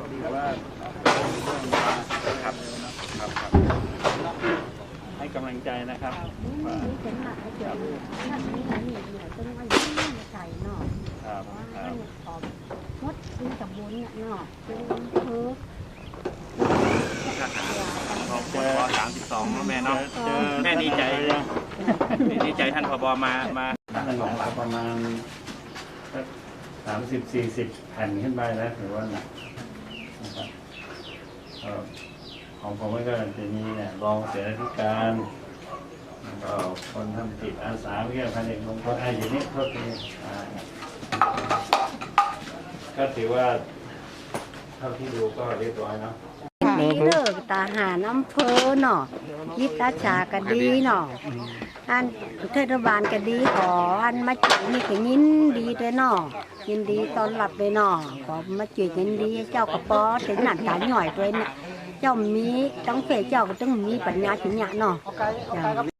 ก็ถือว่าครับครับครับให้กำลังใจนะครับว่านี่เป็นหลักเกี่ยวถ้ามีอะไรเนี่ยเนี่ยต้องใจเนาะครับว่าครัให้บขอบมดคือกับบุญเนี่ยเนาะเป็นคือพอพอสามสิบสองแม่เนาะเจอแม่ดีใจดีใจท่านพบมามานั่นหลังประมาณสามสิบสี่สิบแผ่นขึ้นไปแล้วถือว่าหนัก ของผมก็จะมีเนี่ยรองเสนาธิการก็คนทำจิตอาสาเพื่อพันเอกลงคลไอ้อยู่นี่โทษทีอ่าก็ถือว่าเท่าที่ดูก็เรียบร้อยเนาะ ดีเลิกทหาน้ำเพอเนาะยิตตาชาก็ดีเนาะอันเทศบาลก็ดีขออันมาจีนี่ก็ยินดีด้วยเนาะยินดีตอนหลับเลยเนาะขอมาจุดยินดีเจ้ากระป๋อถึงหนักตาหน่อยด้วยเนี่ยเจ้ามีต้องเฟเจ้าก็ต้องมีปัญญาถึงหนี่ยเนาะ